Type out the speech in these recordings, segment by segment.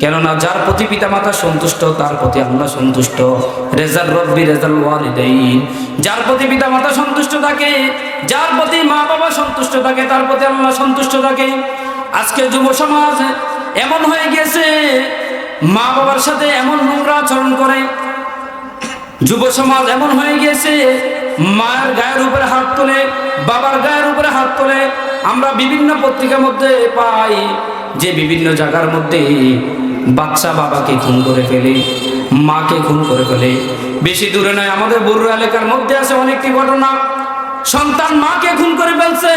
কেননা যার প্রতি পিতা মাতা সন্তুষ্ট, তার প্রতি আল্লাহ সন্তুষ্ট। রেজাল রব্বি, রেজাল ওয়ালিদাইন। যার প্রতি পিতা মাতা সন্তুষ্ট থাকে, যার প্রতি মা বাবা সন্তুষ্ট থাকে, তার প্রতি আল্লাহ সন্তুষ্ট থাকে। আজকে যুব সমাজ এমন হয়ে গেছে মা বাবার সাথে এমন নোংরা আচরণ করে। যুব সমাজ এমন হয়ে গিয়েছে মায়ের গায়ের উপরে হাত তোলে, বাবার গায়ের উপরে হাত তোলে। আমরা বিভিন্ন পত্রিকার মধ্যে পাই যে বিভিন্ন জায়গার মধ্যে বাচ্চা বাবাকে খুন করে ফেলে, মাকে খুন করে ফেলে। বেশি দূরে নয়, আমাদের বড় এলাকার মধ্যে আছে অনেকটি ঘটনা। সন্তান মাকে খুন করে ফেলছে।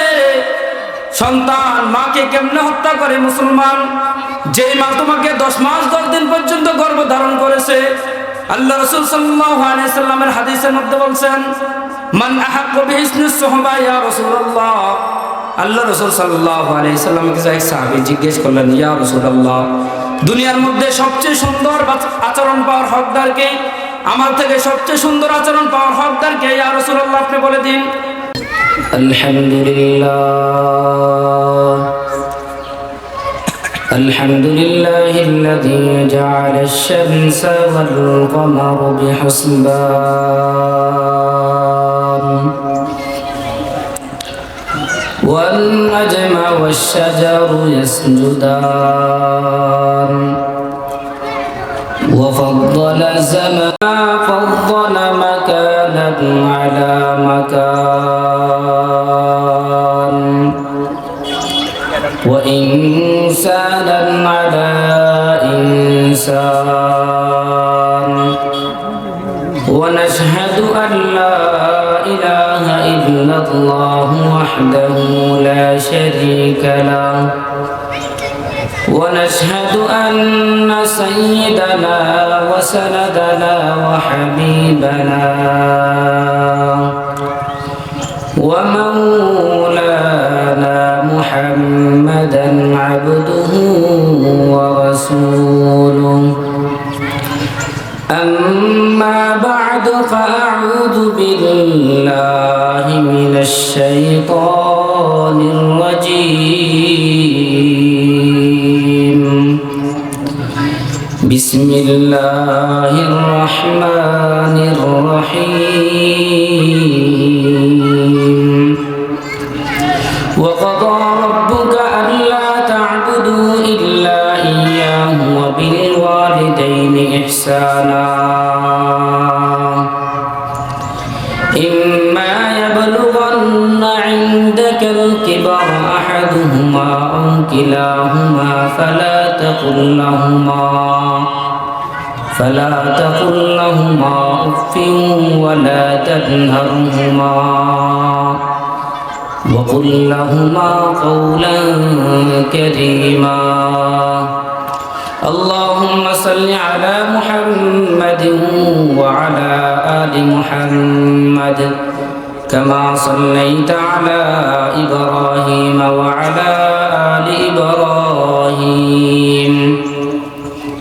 সন্তান মাকে কেমনে হত্যা করে মুসলমান? যে মা তোমাকে দশ মাস, দশ দিন পর্যন্ত গর্ভ ধারণ করেছে, আল্লাহ রসুল সাল্লামের হাদিসের মধ্যে বলছেন আল্লাহ রসুল সাল্লাল্লাহু আলাইহি সাল্লামকে এক জিজ্ঞেস করলেন, ইয়া রাসূলুল্লাহ দুনিয়ার মধ্যে সবচেয়ে সুন্দর বাচ- আচরণ পাওয়ার হকদার কে আমার থেকে সবচেয়ে সুন্দর আচরণ পাওয়ার হকদার কে ইয়া রাসূলুল্লাহ আপনি বলে দিন الحمد لله الحمد لله الذي جعل الشمس والقمر بحسبان والنجم والشجر يسجدان وفضل الزمان فضل مكانا على مكان. وإنسانا على إنسان. ونشهد أن لا إله إلا الله وحده لا شريك له. ونشهد أن سيدنا وسندنا وحبيبنا ومولانا محمدا عبده ورسوله. أما بعد فأعوذ بالله من الشيطان الرجيم. بسم الله الرحمن الرحيم. وقضى ربك ألا تعبدوا إلا إياه وبالوالدين إحسانا. إما يبلغن عندك الكبر أحدهما أو كلاهما فلا تقل لهما. فلا تقل لهما أف ولا تنهرهما. وقل لهما قولا كريما. اللهم صل على محمد وعلى آل محمد كما صليت على إبراهيم وعلى آل إبراهيم.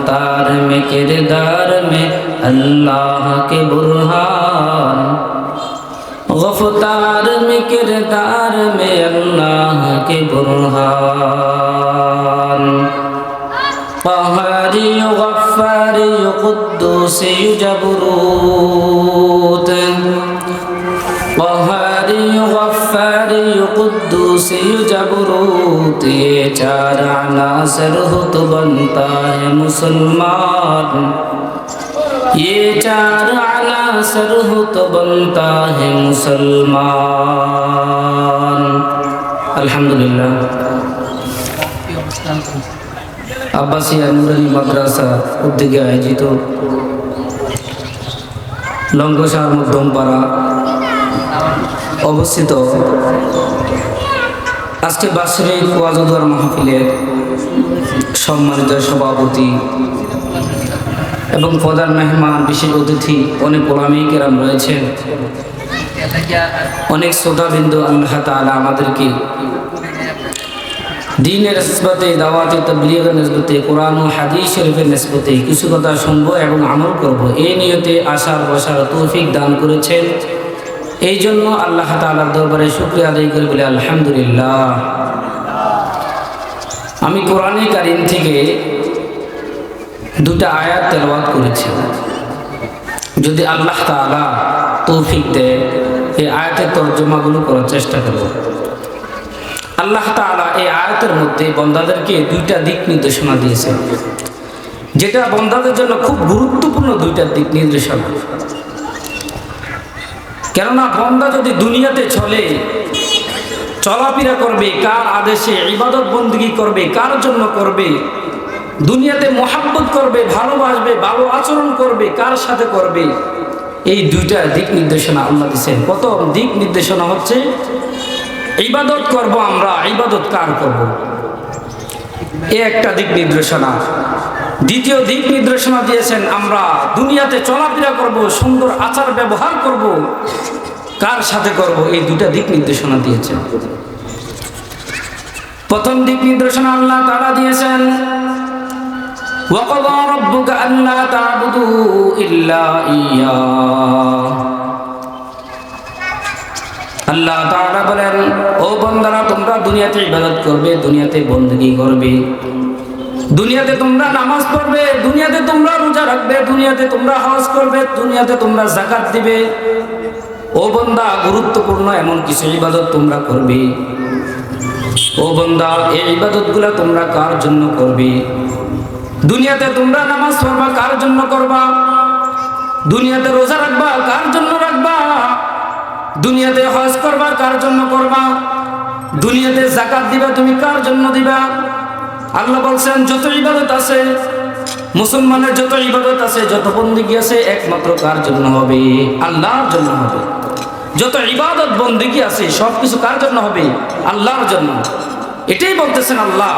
रफ्तार में किरदार में अल्लाह के बुरहान गफ्तार में किरदार में अल्लाह के बुरहान पहाड़ी गफ्फारी कुद्दूस जबरू चार अनासर हो तो बनता है मुसलमान ये चार अनासर हो तो बनता है मुसलमान अल्हम्दुलिल्लाह আব্বাসিয়া নুরানি মাদ্রাসা উদ্যোগে আয়োজিত লঙ্গসার মধ্যমপাড়া অবস্থিত আজকে বাৎসরিক ওয়াজুদার মাহফিলের সম্মানিত সভাপতি এবং প্রধান মেহমান, বিশেষ অতিথি, অনেক ওলামী কেরাম অনেক শ্রোতাবিন্দু আল্লাহ তাআলা আমাদেরকে দিনের নিসবতে দাওয়াতে, তবলিগের নিসবতে কোরআন ও হাদিস শরীফের নিসবতে কিছু কথা শুনব এবং আমল করব। এই নিয়তে আশার বসার তৌফিক দান করেছেন এই জন্য আল্লাহ তাআলার দরবারে শুক্রিয়া আদায় করে বলে, আলহামদুলিল্লাহ। আমি কোরআনে কারিম থেকে দুটা আয়াত তেলাওয়াত করেছি। যদি আল্লাহ তাআলা তৌফিক দেয়, এই আয়াতের তর্জমাগুলো করার চেষ্টা করব। আল্লাহ তাআলা এই আয়াতের মধ্যে বন্দাদেরকে দুইটা দিক নির্দেশনা দিয়েছে, যেটা বন্দাদের জন্য খুব গুরুত্বপূর্ণ দুইটা দিক নির্দেশনা। কেননা বন্দা যদি দুনিয়াতে চলে, চলাফেরা করবে, কার আদেশে ইবাদত বন্দী করবে, কার জন্য করবে, দুনিয়াতে মোহাব্বত করবে, ভালোবাসবে, ভালো আচরণ করবে, কার সাথে করবে, এই দুইটা দিক নির্দেশনা আল্লাহ দিচ্ছেন প্রথম দিক নির্দেশনা হচ্ছে, ইবাদত করব আমরা, ইবাদত কার করব? এ একটা দিক নির্দেশনা। দ্বিতীয় দিক নির্দেশনা দিয়েছেন আমরা দুনিয়াতে চলাফেরা করব সুন্দর আচার ব্যবহার করব কার সাথে করব এই দুটা দিক নির্দেশনা দিয়েছেন প্রথম দিক নির্দেশনা আল্লাহ তারা দিয়েছেন وقضى ربك ألا تعبدوا إلا إياه আল্লাহ তাআলা বলেন ও বন্দারা তোমরা দুনিয়াতে ইবাদত করবে দুনিয়াতে বন্দগি করবে দুনিয়াতে তোমরা নামাজ পড়বে, দুনিয়াতে তোমরা রোজা রাখবে, দুনিয়াতে তোমরা হজ করবে, দুনিয়াতে তোমরা জাকাত দিবে। ও বন্দা, গুরুত্বপূর্ণ এমন কিছু ইবাদত তোমরা করবে। ও বন্দা, এই ইবাদতগুলো তোমরা কার জন্য করবে? দুনিয়াতে তোমরা নামাজ পড়বা, কার জন্য করবা? দুনিয়াতে রোজা রাখবা, কার জন্য রাখবা? দুনিয়াতে হজ করবা, কার জন্য করবা? দুনিয়াতে জাকাত দিবা, তুমি কার জন্য দিবা? আল্লাহ বলছেন, যত ইবাদত আছে, মুসলমানের যত ইবাদত আছে, যত বন্দিগি আছে, একমাত্র কার জন্য হবে? আল্লাহর জন্য হবে। যত ইবাদত বন্দিগি আছে সব কিছু কার জন্য হবে? আল্লাহর জন্য। এটাই বলতেছেন আল্লাহ।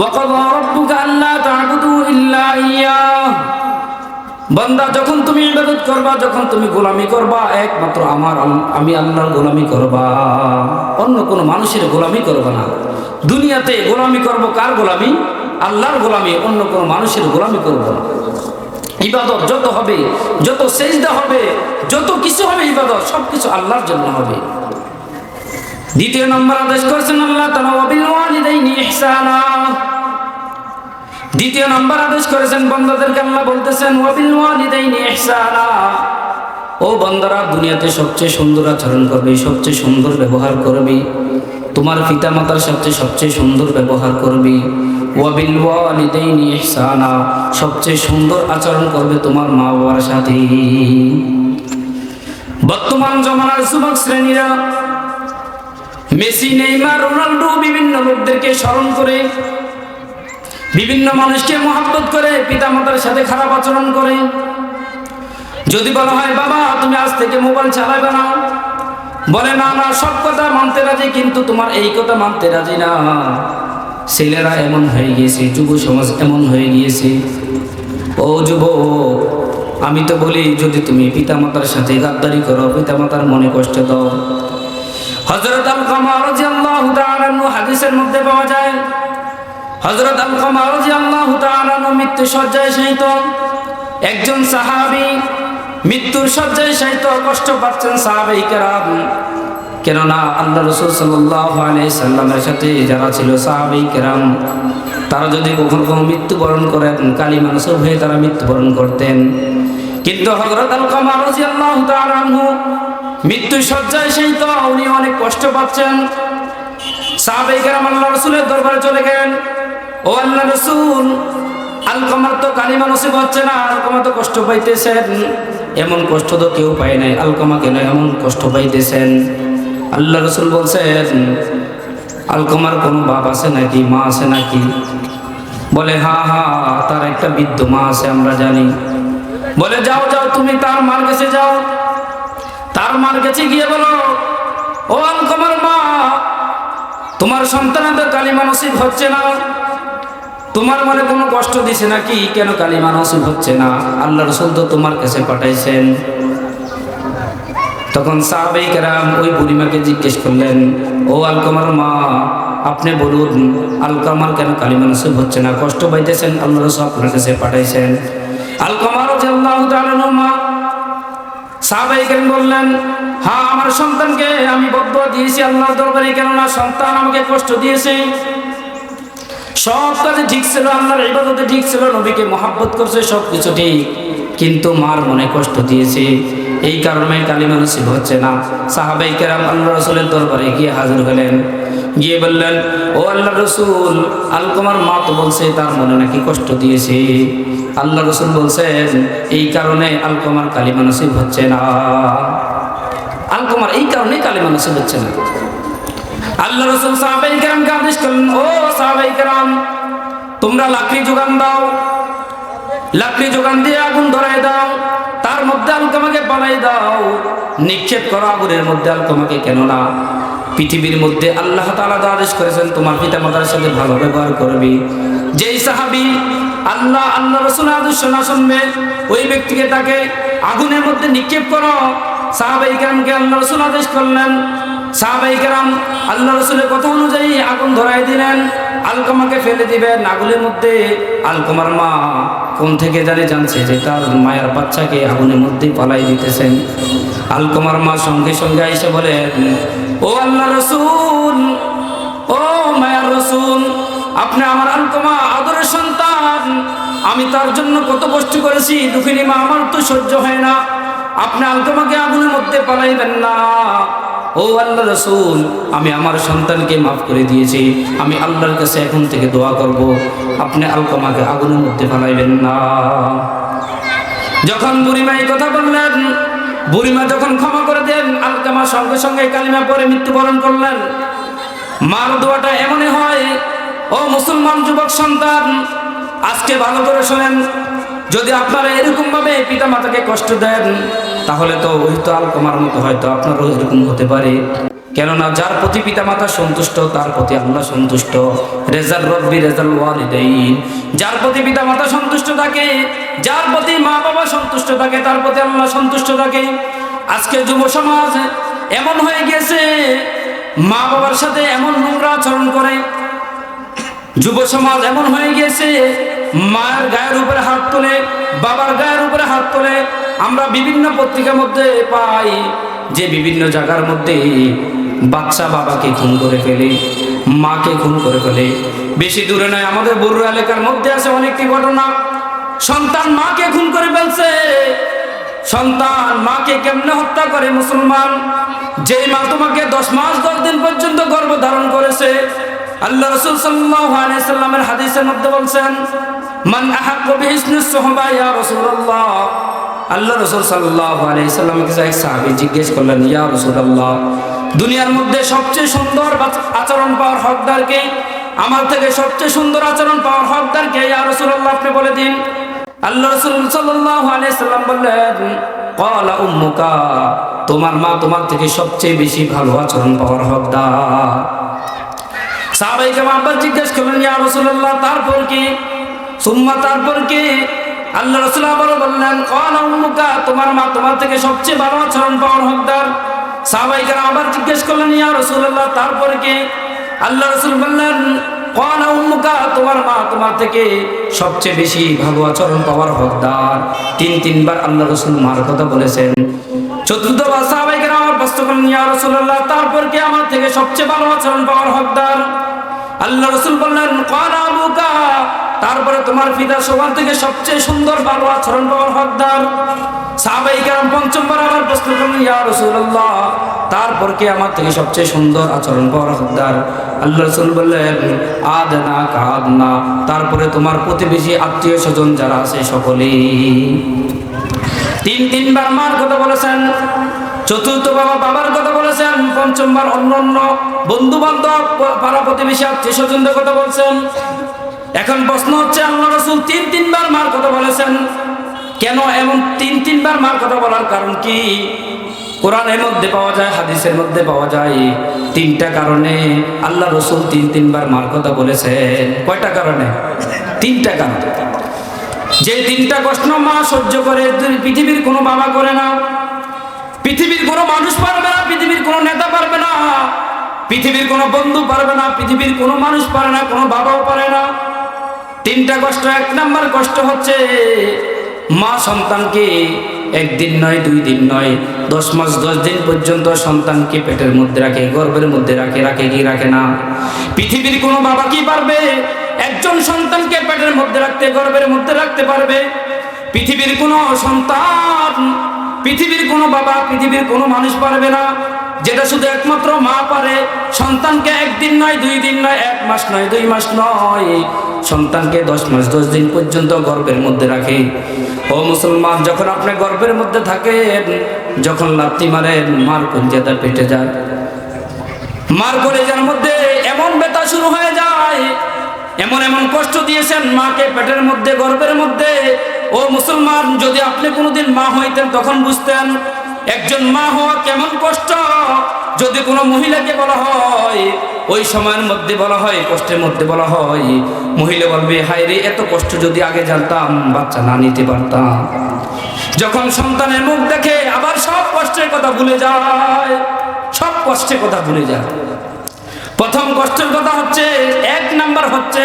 ওয়াকাদ রাব্বুকা আল্লা তা'বুদু বান্দা, যখন তুমি ইবাদত করবা, যখন তুমি গোলামি করবা, একমাত্র আমার আমি আল্লাহর গোলামি করবা। অন্য কোনো মানুষের গোলামি করবা না। দুনিয়াতে গোলামি করব কার গোলামি? আল্লাহর গোলামি, অন্য কোনো মানুষের গোলামি করব না। ইবাদত যত হবে, যত সেজদা হবে, যত কিছু হবে ইবাদত সব কিছু আল্লাহর জন্য হবে। দ্বিতীয় নম্বর আদেশ করেছেন আল্লাহ ওয়ালিদাইনি ইহসানা। দ্বিতীয় নম্বর আদেশ করেছেন বন্দাদেরকে আল্লাহ বলতেছেন ও বন্দারা দুনিয়াতে সবচেয়ে সুন্দর আচরণ করবে, সবচেয়ে সুন্দর ব্যবহার করবে। তোমার পিতা মাতার সাথে সবচেয়ে সুন্দর ব্যবহার করবে। ওয়াবিল ওয়ালিদাইনি ইহসানা। সবচেয়ে সুন্দর আচরণ করবে তোমার মা বাবার সাথে। বর্তমান জমানার যুবক শ্রেণীরা, মেসি, নেইমার, রোনাল্ডো, বিভিন্ন লোকদেরকে স্মরণ করে বিভিন্ন মানুষকে মহাব্বত করে পিতা মাতার সাথে খারাপ আচরণ করে। যদি বলা হয়, বাবা, তুমি আজ থেকে মোবাইল চালাবে না। বলে, না না, সব কথা মানতে রাজি, কিন্তু তোমার এই কথা মানতে রাজি না। ছেলেরা এমন হয়ে গিয়েছে, যুব সমাজ এমন হয়ে গিয়েছে। ও যুব, আমি তো বলি, যদি তুমি পিতামাতার সাথে গাদ্দারি করো, পিতামাতার মনে কষ্ট দাও। হজরত আল কামার হাদিসের মধ্যে পাওয়া যায় হজরত আল কামার রাদিয়াল্লাহু তাআলা আনহু মৃত্যু শয্যায় শায়িত। একজন সাহাবী মৃত্যুর শয্যায় শায়িত, কষ্ট পাচ্ছেন সাহাবাই কেরাম। কেননা আল্লাহ রসুল সাল্লামের সাথে যারা ছিল সাহাবাই কেরাম, তারা যদি কখনো কখনো মৃত্যুবরণ করেন কালী মানুষের হয়ে তারা মৃত্যুবরণ করতেন। কিন্তু হজরত আল কামার রাদিয়াল্লাহু তাআলা আনহু মৃত্যু সজ্জায় সেই তো উনি অনেক কষ্ট পাচ্ছেন। সাহাবাই কেরাম আল্লাহ রসুলের দরবারে চলে গেলেন। ও আল্লাহ রসুল আলকমার তো কালিমা নসিব হচ্ছে না আলকমা তো কষ্ট পাইতেছেন। এমন কষ্ট তো কেউ পায় নাই আলকমা কেন এমন কষ্ট পাইতেছেন? আল্লাহ রসুল বলছেন আলকমার কোনো বাপ আছে নাকি, মা আছে নাকি? বলে, হা হা, তার একটা বৃদ্ধ মা আছে, আমরা জানি। বলে, যাও যাও, তুমি তার মার কাছে যাও। তার মার কাছে গিয়ে বলো, ও আলকমার মা, তোমার সন্তানের কালিমা নসিব হচ্ছে না। তোমার মনে কোনো কষ্ট দিছে নাকি? কেন কালিমা নসিব হচ্ছে না? আল্লাহ রসুল তো তোমার কাছে পাঠাইছেন। তখন সাহাবাই কেরাম ওই বুড়িমাকে জিজ্ঞেস করলেন, ও আলকমার মা, আপনি বলুন, আলকামার কেন কালিমা নসিব হচ্ছে না? কষ্ট পাইতেছেন আল্লাহ রসুল আপনার কাছে পাঠাইছেন। আলকামার মা বললেন হ্যাঁ আমার সন্তানকে আমি বদুয়া দিয়েছি আল্লাহর দরবারে, কেননা সন্তান আমাকে কষ্ট দিয়েছে। সব কাজে ঠিক ছিল, আল্লাহর ইবাদতে ঠিক ছিল, নবীকে মহাব্বত করছে সব কিছু ঠিক। কিন্তু মার মনে কষ্ট দিয়েছে। এই কারণে কালিমা নসিব হচ্ছে না। সাহাবাই কেরাম আল্লাহ রসুলের দরবারে গিয়ে হাজির হলেন। গিয়ে বললেন, ও আল্লাহ রসুল, আলকুমার মা তো বলছে, তার মনে নাকি কষ্ট দিয়েছে। আল্লাহ রসুল বলছেন, এই কারণে আলকুমার কালিমা নসিব হচ্ছে না। আলকুমার, এই কারণে কালিমা নসিব হচ্ছে না। আল্লাহ রসুল সাহাবাই কেরামকে আদেশ করলেন, ও সাহাবাই কেরাম, তোমরা লাকড়ি যোগান দাও, লাকড়ি যোগান দিয়ে আগুন ধরাই দাও, তার মধ্যে আলকমাকে পালাই দাও, নিক্ষেপ করো আগুনের মধ্যে আলকমাকে কেন না পৃথিবীর মধ্যে আল্লাহ তাআলা তো আদেশ করেছেন, তোমার পিতা মাতার সাথে ভালো ব্যবহার করবি। যেই সাহাবি আল্লাহ আল্লাহ রসুল আদেশ না শুনবে, ওই ব্যক্তিকে তাকে আগুনের মধ্যে নিক্ষেপ করো। সাহাবাই কেরামকে আল্লাহ রসুল আদেশ করলেন সাহাবাই কেরাম আল্লাহ রসুলের কথা অনুযায়ী আগুন ধরাই দিলেন। আলকমাকে ফেলে দিবেন আগুনের মধ্যে। আলকমার মা কোন থেকে জানে জানছে যে তার মায়ের বাচ্চাকে আগুনের মধ্যে পালাই দিতেছেন। আলকমার মা সঙ্গে সঙ্গে এসে বলেন ও আল্লাহ রসুল, ও মায়ার রসুল, আপনি আমার আলকমা আদরের সন্তান। আমি তার জন্য কত কষ্ট করেছি, দুঃখিনী মা, আমার তো সহ্য হয় না। আপনি আলকমাকে আগুনের মধ্যে পালাইবেন না। ও আল্লাহ রসুল, আমি আমার সন্তানকে মাফ করে দিয়েছি। আমি আল্লাহর কাছে এখন থেকে দোয়া করব। আপনি আলকমাকে আগুনের মধ্যে ফেলাইবেন না। যখন বুড়িমা এই কথা বললেন, বুড়িমা যখন ক্ষমা করে দেন আলকামা সঙ্গে সঙ্গে কালিমা পরে মৃত্যুবরণ করলেন। মার দোয়াটা এমনই হয়, ও মুসলমান যুবক সন্তান, আজকে ভালো করে শোনেন, যদি আপনারা এরকম ভাবে পিতা মাতাকে কষ্ট দেন তাহলে তো ওই তো আলকমার মতো হয়তো আপনারও এরকম হতে পারে। কেননা যার প্রতি পিতা মাতা সন্তুষ্ট, তার প্রতি আল্লাহ সন্তুষ্ট। রেজাল রব্বি, রেজাল ওয়ালিদাইন। যার প্রতি পিতা মাতা সন্তুষ্ট থাকে, যার প্রতি মা বাবা সন্তুষ্ট থাকে, তার প্রতি আল্লাহ সন্তুষ্ট থাকে। আজকে যুব সমাজ এমন হয়ে গেছে মা বাবার সাথে এমন নোংরা আচরণ করে। যুব সমাজ এমন হয়ে গেছে মায়ের গায়ের উপরে হাত তোলে, বাবার গায়ের উপরে হাত তোলে আমরা বিভিন্ন পত্রিকার মধ্যে পাই যে বিভিন্ন জায়গার মধ্যে বাচ্চা বাবাকে খুন করে ফেলে, মাকে খুন করে ফেলে। বেশি দূরে নয়, আমাদের বড় এলাকার মধ্যে আছে অনেকটি ঘটনা। সন্তান মাকে খুন করে ফেলছে। সন্তান মাকে কেমনে হত্যা করে মুসলমান? যেই মা তোমাকে দশ মাস, দশ দিন পর্যন্ত গর্ভ ধারণ করেছে, আল্লাহ রসুল সাল্লাহ সাল্লামের হাদিসের মধ্যে বলছেন মান আহাক্কু বিহিসনি সুহবা, ইয়া আল্লাহ রসুল সাল্লাল্লাহু আলাইহি সাল্লামকে জিজ্ঞেস করলেন, ইয়া রাসূলুল্লাহ, দুনিয়ার মধ্যে সবচেয়ে সুন্দর আচরণ পাওয়ার হকদার কে? আমার থেকে সবচেয়ে সুন্দর আচরণ পাওয়ার হকদার কে? ইয়া রাসূলুল্লাহ, আপনি বলে দিন। আল্লাহ রসুল সাল্লাল্লাহু আলাইহি সাল্লাম বললেন ক্বালা উম্মুকা, তোমার মা তোমার থেকে সবচেয়ে বেশি ভালো আচরণ পাওয়ার হকদার। সাহাবাইকে আব্বাস জিজ্ঞেস করলেন, ইয়া রাসূলুল্লাহ, তারপর কি? সুম্মা তারপর আল্লাহ রাসূল আবার বললেন ক্বালা উম্মুকা, তোমার মা তোমার থেকে সবচেয়ে ভালো আচরণ পাওয়ার হকদার। সাহাবাইকে আবার জিজ্ঞেস করলেন, ইয়া রাসূলুল্লাহ, তারপর কি? আল্লাহ রাসূল বললেন ক্বালা উম্মুকা, তোমার মা তোমার থেকে সবচেয়ে বেশি ভালো আচরণ পাওয়ার হকদার। তিন, তিনবার আল্লাহ রাসূল মার কথা বলেছেন। চতুর্থবার সাহাবাইকে আমার প্রশ্ন করলেন, ইয়া রাসূলুল্লাহ, তারপর কি আমার থেকে সবচেয়ে ভালো আচরণ পাওয়ার হকদার? আল্লাহ রসুল বললেন কানা আবুকা তারপরে তোমার পিতা সবার থেকে সবচেয়ে সুন্দর, ভালো আচরণ পাওয়ার হকদার। পঞ্চমবার তারপর আমার থেকে সবচেয়ে সুন্দর আচরণ আল্লাহ বললেন তারপরে তোমার প্রতিবেশী আত্মীয় স্বজন যারা আছে সকলেই। তিন তিনবার মার কথা বলেছেন, চতুর্থ বাবা বাবার কথা বলেছেন পঞ্চমবার অন্য অন্য বন্ধু বান্ধব পাড়া প্রতিবেশী আত্মীয় স্বজনদের কথা বলছেন। এখন প্রশ্ন হচ্ছে, আল্লাহ রসুল তিন, তিনবার মার কথা বলেছেন। কেন এমন তিন, তিনবার মার কথা বলার কারণ কি? কোরআনের মধ্যে পাওয়া যায়, হাদিসের মধ্যে পাওয়া যায়, তিনটা কারণে আল্লাহ রসুল তিন, তিনবার মার কথা বলেছেন। কয়টা কারণে? তিনটা কারণ। যে তিনটা কষ্ট মা সহ্য করে পৃথিবীর কোনো বাবা করে না, পৃথিবীর কোনো মানুষ পারবে না, পৃথিবীর কোনো নেতা পারবে না, পৃথিবীর কোনো বন্ধু পারবে না, পৃথিবীর কোনো মানুষ পারে না, কোনো বাবাও পারে না তিনটা কষ্ট, এক নাম্বার কষ্ট হচ্ছে মা সন্তানকে একদিন নয়, দুই দিন নয়, দশ মাস, দশ দিন পর্যন্ত সন্তানকে পেটের মধ্যে রাখে, গর্ভের মধ্যে রাখে রাখে কি রাখে না? পৃথিবীর কোনো বাবা কি পারবে? একজন সন্তানকে পেটের মধ্যে রাখতে, গর্ভের মধ্যে রাখতে পারবে? পৃথিবীর কোনো সন্তান, পৃথিবীর কোনো বাবা, পৃথিবীর কোনো মানুষ পারবে না। যেটা শুধু একমাত্র মা পারে। সন্তানকে একদিন নয়, দুই দিন নয়, এক মাস নয়, দুই মাস নয়। সন্তানকে দশ মাস, দশ দিন পর্যন্ত গর্বের মধ্যে রাখে। ও মুসলমান, যখন আপনি গর্বের মধ্যে থাকেন, যখন লাত্তি মারেন, মার কঞ্চেতা পেটে যায়। মার কলেজের মধ্যে এমন ব্যথা শুরু হয়ে যায়, এমন এমন কষ্ট দিয়েছেন মাকে পেটের মধ্যে, গর্বের মধ্যে। ও মুসলমান, যদি আপনি কোনোদিন মা হইতেন, তখন বুঝতেন, একজন মা হওয়া কেমন কষ্ট। যদি কোনো মহিলাকে বলা হয় ওই সময়ের মধ্যে বলা হয়, কষ্টের মধ্যে বলা হয়, মহিলা বলবে, হায় রে, এত কষ্ট যদি আগে জানতাম, বাচ্চা না নিতে পারতাম। যখন সন্তানের মুখ দেখে আবার সব কষ্টের কথা ভুলে যায়, সব কষ্টের কথা ভুলে যায়। প্রথম কষ্টের কথা হচ্ছে, এক নাম্বার হচ্ছে,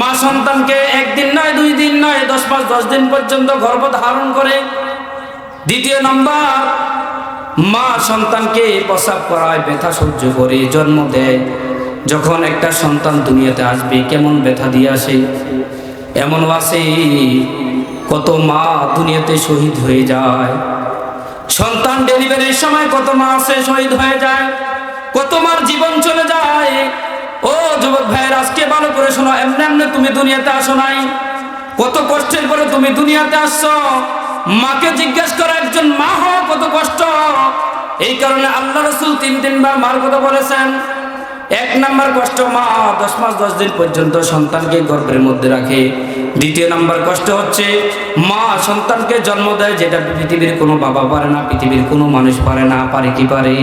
মা সন্তানকে একদিন নয়, দুই দিন নয়, দশ পাঁচ দশ দিন পর্যন্ত গর্ভ ধারণ করে। দ্বিতীয় নাম্বার মা সন্তানকে প্রসাব করায়, ব্যথা সহ্য করে, জন্ম দেয়। যখন একটা সন্তান দুনিয়াতে আসবে, কেমন ব্যথা দিয়ে আসে? এমন আছে। কত মা দুনিয়াতে শহীদ হয়ে যায়। সন্তান ডেলিভারির সময় কত মা আছে শহীদ হয়ে যায়। কত মার জীবন চলে যায়। ও যুবক ভাইয়ের, আজকে ভালো করে শোনো, এমনি এমনি তুমি দুনিয়াতে আসো নাই। কত কষ্টের পরে তুমি দুনিয়াতে আসছো। মাকে জিজ্ঞেস করো একজন মা হওয়া কত কষ্ট? এই কারণে আল্লাহ রসুল তিন তিনবার মার কথা বলেছেন। এক নাম্বার কষ্ট মা দশ মাস দশ দিন পর্যন্ত সন্তানকে গর্ভের মধ্যে রাখে। দ্বিতীয় নাম্বার কষ্ট হচ্ছে মা সন্তানকে জন্ম দেয় যেটা পৃথিবীর কোনো বাবা পারে না, পৃথিবীর কোনো মানুষ পারে না, পারে কি পারে?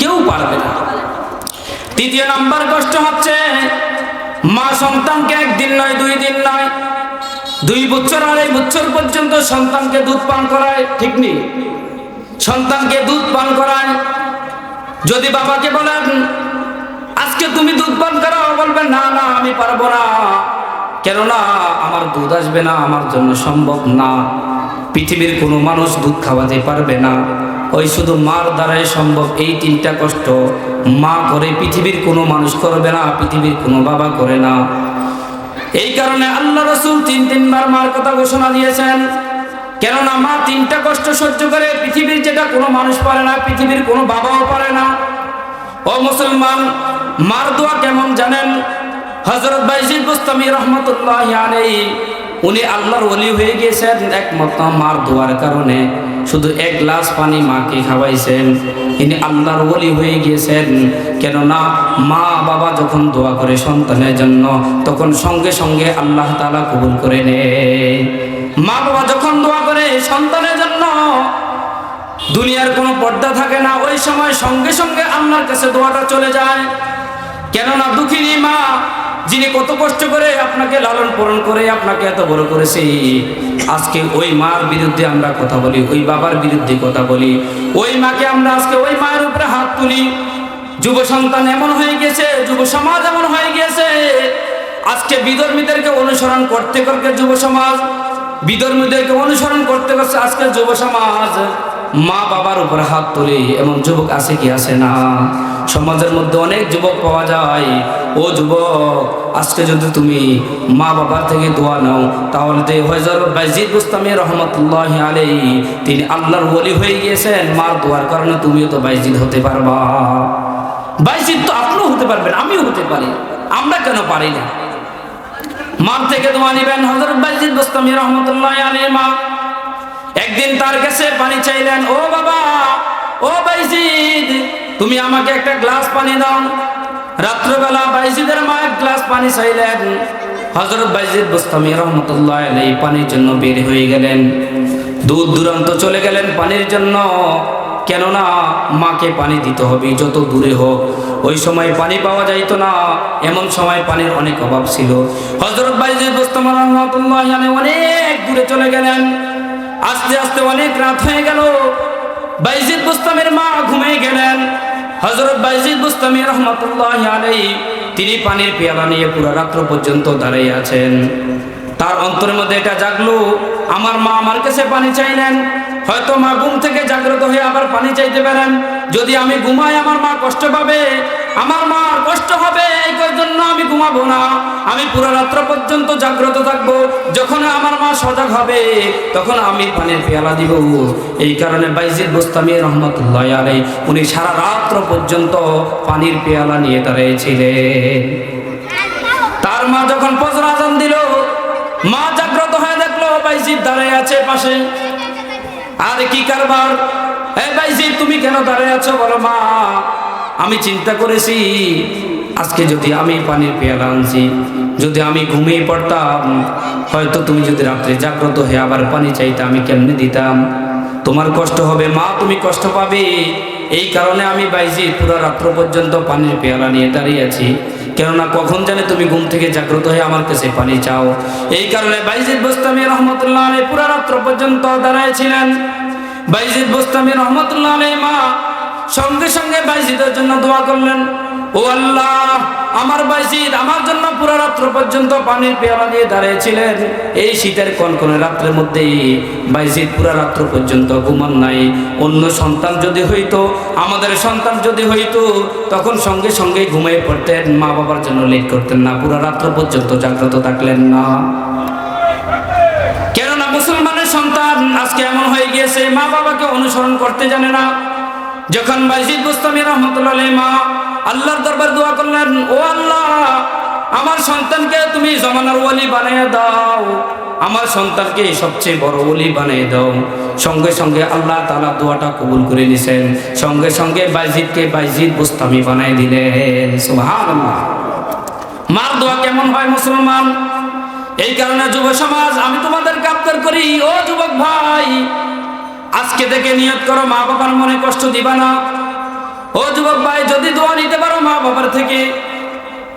কেউ পারবে না। তৃতীয় নাম্বার কষ্ট হচ্ছে মা সন্তানকে একদিন নয়, দুই দিন নয় দুই বছর আড়াই বছর পর্যন্ত সন্তানকে দুধ পান করায়, ঠিক নেই সন্তানকে দুধ পান করায়। যদি বাবাকে বলেন, আজকে তুমি দুধ পান করো বলবে না না, আমি পারব না। কেননা আমার দুধ আসবে না, আমার জন্য সম্ভব না। পৃথিবীর কোনো মানুষ দুধ খাওয়াতে পারবে না। ওই শুধু মার দ্বারাই সম্ভব, এই তিনটা কষ্ট। মা করে পৃথিবীর কোনো মানুষ করবে না, পৃথিবীর কোনো বাবা করে না। এই কারণে আল্লাহ রসুল তিন তিনবার মার কথা ঘোষণা দিয়েছেন। কেননা মা তিনটা কষ্ট সহ্য করে, পৃথিবীর যেটা কোনো মানুষ পারে না, পৃথিবীর কোনো বাবাও পারে না। ও মুসলমান, মার দোয়া কেমন জানেন? হজরত বাইজিদ বুস্তামি রহমতুল্লাহ আলাই উনি আল্লাহর অলি হয়ে গিয়েছেন একমাত্র মার ধোয়ার কারণে। শুধু এক গ্লাস পানি মাকে খাওয়াইছেন। ইনি আল্লাহর ওলি হয়ে গিয়েছেন। কেননা মা বাবা যখন দোয়া করে সন্তানের জন্য, তখন সঙ্গে সঙ্গে আল্লাহ তালা কবুল করে নেয়। মা বাবা যখন দোয়া করে সন্তানের জন্য, দুনিয়ার কোনো পর্দা থাকে না, ওই সময় সঙ্গে সঙ্গে আল্লাহর কাছে দোয়াটা চলে যায়। কেননা দুঃখিনী মা যিনি কত কষ্ট করে আপনাকে লালন পালন করে, আপনাকে এত বড় করেছে, আজকে ওই মার বিরুদ্ধে আমরা কথা বলি, ওই বাবার বিরুদ্ধে কথা বলি। ওই মাকে আমরা আজকে ওই মায়ের উপরে হাত তুলি। যুব সন্তান এমন হয়ে গেছে, যুব সমাজ এমন হয়ে গেছে। আজকে বিধর্মীদেরকে অনুসরণ করতে করতে যুব সমাজ, বিধর্মীদেরকে অনুসরণ করতে করছে আজকে যুব সমাজ মা বাবার উপর হাত তোলে এমন যুবক আছে কি আছে না? সমাজের মধ্যে অনেক যুবক পাওয়া যায়। ও যুবক, আজকে যদি তুমি মা বাবার থেকে দোয়া নাও, তাহলে তো হজরত বাইজিদ বুস্তামি রহমতুল্লাহ আলাই তিনি আল্লাহর বলি হয়ে গিয়েছেন। মার দোয়ার কারণে তুমিও তো বাইজিদ হতে পারবা। বাইজিদ তো আপনিও হতে পারবেন, আমিও হতে পারি। আমরা কেন পারি না? মার থেকে দোয়া নিবেন হজরত বাইজিদ বুস্তামি রহমতুল্লাহ আলাই মা। একদিন তার কাছে পানি চাইলেন, ও বাবা, ও বাইজিদ, তুমি আমাকে একটা গ্লাস পানি দাও। রাত্রবেলা বাইজিদের মা এক গ্লাস পানি চাইলেন। হজরত বাইজিদ বুস্তামি রহমতুল্লাহ আলাই পানির জন্য বের হয়ে গেলেন। দূর দূরান্ত চলে গেলেন পানির জন্য। কেননা মাকে পানি দিতে হবে, যত দূরে হোক। ওই সময় পানি পাওয়া যাইতো না, এমন সময় পানির অনেক অভাব ছিল। হজরত বাইজিদ বুস্তামি রহমতুল্লাহ অনেক দূরে চলে গেলেন। আস্তে আস্তে অনেক রাত হয়ে গেল। বাইজিদ বুস্তামের মা ঘুমিয়ে গেলেন। হজরত বাইজিদ বুস্তামি রহমতুল্লাহ আলাই তিনি পানির পেয়ালা নিয়ে পুরো রাত্র পর্যন্ত দাঁড়িয়ে আছেন। তার অন্তরের মধ্যে এটা জাগলো, আমার মা আমার কাছে পানি চাইলেন, হয়তো মা ঘুম থেকে জাগ্রত হয়ে আবার পানি চাইতে পারেন। যদি আমি ঘুমাই, আমার মা কষ্ট পাবে। আমার মা কষ্ট হবে, এই জন্য আমি ঘুমাবো না। আমি পুরো রাত্র পর্যন্ত জাগ্রত থাকব। যখন আমার মা সজাগ হবে, তখন আমি পানির পেয়ালা দিব। এই কারণে বাইজিদ বুস্তামি রহমতুল্লাহ আলাই উনি সারা রাত্র পর্যন্ত পানির পেয়ালা নিয়ে দাঁড়িয়েছিলেন। তার মা যখন ফজর আজান দিল, মা জাগ্রত হয়ে দেখল, বাইজিদ দাঁড়িয়ে আছে পাশে। আর কি কারবার? এ বাইজিদ, তুমি কেন দাঁড়িয়ে আছো? বলো মা। আমি চিন্তা করেছি, আজকে যদি আমি পানির পেয়ালা আনছি, যদি আমি ঘুমিয়ে পড়তাম, হয়তো তুমি যদি রাত্রে জাগ্রত হয়ে আবার পানি চাইতে, আমি কেমনে দিতাম? তোমার কষ্ট হবে, মা, তুমি কষ্ট পাবে। এই কারণে আমি বাইজি পুরো রাত্র পর্যন্ত পানির পেয়ালা নিয়ে দাঁড়িয়ে আছি। কেননা কখন জানে তুমি ঘুম থেকে জাগ্রত হয়ে আমার কাছে পানি চাও। এই কারণে বাইজিদ বোস্তামি রহমতুল্লাহ পুরো রাত্র পর্যন্ত দাঁড়াইছিলেন বাইজিদ বোস্তামি রহমতুল্লাহ মা সঙ্গে সঙ্গে বাইজিদের জন্য দোয়া করলেন। ও আল্লাহ, আমার বাইজিদ আমার জন্য পুরো রাত্র পর্যন্ত পানির পেয়ালা দিয়ে দাঁড়িয়েছিলেন। এই শীতের কনকনে রাত্রের মধ্যেই বাইজিদ পুরো রাত্র পর্যন্ত ঘুমান নাই। অন্য সন্তান যদি হইতো, আমাদের সন্তান যদি হইতো, তখন সঙ্গে সঙ্গে ঘুমিয়ে পড়তেন, মা বাবার জন্য লেট করতেন না, পুরো রাত্র পর্যন্ত জাগ্রত থাকলেন না। কেননা মুসলমানের সন্তান আজকে এমন হয়ে গিয়েছে, মা বাবাকে অনুসরণ করতে জানে না যখন বাইজিদ বুস্তামি রহমতুল্লাহ মা আল্লাহর দরবার দোয়া করলেন, ও আল্লাহ, আমার সন্তানকে তুমি জমানার ওলি বানিয়ে দাও। আমার সন্তানকে সবচেয়ে বড় ওলি বানিয়ে দাও। সঙ্গে সঙ্গে আল্লাহ তালা দোয়াটা কবুল করে নিছেন। সঙ্গে সঙ্গে বাইজিদকে বাইজিদ বুস্তামি বানিয়ে দিলেন। সুবহানাল্লাহ। মার দোয়া কেমন হয় মুসলমান? এই কারণে যুব সমাজ, আমি তোমাদের কাপ্তার করি, ও যুবক ভাই আজকে থেকে নিয়ত করো, মা বাবার মনে কষ্ট দিবা না। ও যুবক ভাই, যদি দোয়া নিতে পারো মা বাবার থেকে,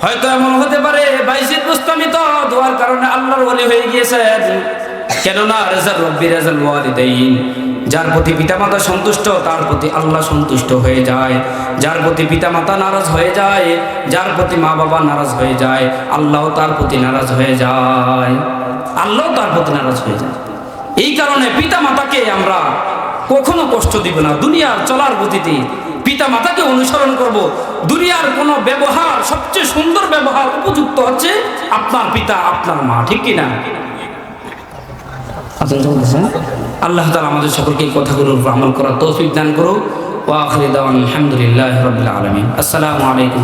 হয়তো এমন হতে পারে বাইজিদ মুস্তামি তো দোয়ার কারণে আল্লাহর ওলি হয়ে গিয়েছেন। কেননা রেজাল রব্বি রেজাল যার প্রতি পিতামাতা সন্তুষ্ট, তার প্রতি আল্লাহ সন্তুষ্ট হয়ে যায়। যার প্রতি পিতামাতা নারাজ হয়ে যায়, যার প্রতি মা বাবা নারাজ হয়ে যায়, আল্লাহ তার প্রতি নারাজ হয়ে যায়। আল্লাহ তার প্রতি নারাজ হয়ে যায়। এই কারণে পিতা মাতাকে আমরা কখনো কষ্ট দিব না, দুনিয়ার চলার গতিতে পিতা মাতাকে অনুসরণ করব। দুনিয়ার কোনো ব্যবহার, সবচেয়ে সুন্দর ব্যবহার উপযুক্ত হচ্ছে আপনার পিতা, আপনার মা, ঠিক কিনা আল্লাহ তালা আমাদের সকলকে এই কথাগুলোর উপর আমল করার তৌফিক দান করুক। ওয়া আখিরি দাওয়ান আলহামদুলিল্লাহ রবিল আলমিন। আসসালামু আলাইকুম